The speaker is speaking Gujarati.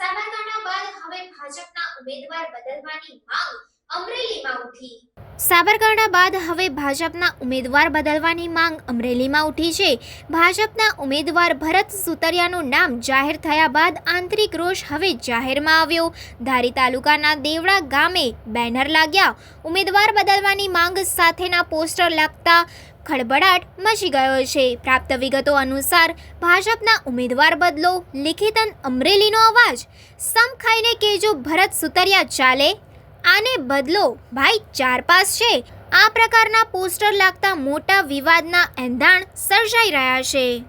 સાબરકાંઠા બાદ હવે ભાજપના ઉમેદવાર બદલવાની માંગ અમરેલીમાં ઉઠી. સાબરકાંઠા બાદ હવે ભાજપના ઉમેદવાર બદલવાની માંગ અમરેલીમાં ઉઠી છે. ભાજપના ઉમેદવાર ભરત સુતરિયાનું નામ જાહેર થયા બાદ આંતરિક રોષ હવે જાહેરમાં આવ્યો. ધારી તાલુકાના દેવડા ગામે બેનર લાગ્યા. ઉમેદવાર બદલવાની માંગ સાથેના પોસ્ટર લાગતા ખળબડાટ મચી ગયો છે. પ્રાપ્ત વિગતો અનુસાર ભાજપના ઉમેદવાર બદલો. લિખિતન અમરેલીનો અવાજ. સમ ખાઈને કેજો ભરત સુતરિયા ચાલે. આને બદલો. ભાઈ ચાર પાસ છે. આ પ્રકારના પોસ્ટર લાગતા મોટા વિવાદના એંધાણ સર્જાઈ રહ્યા છે.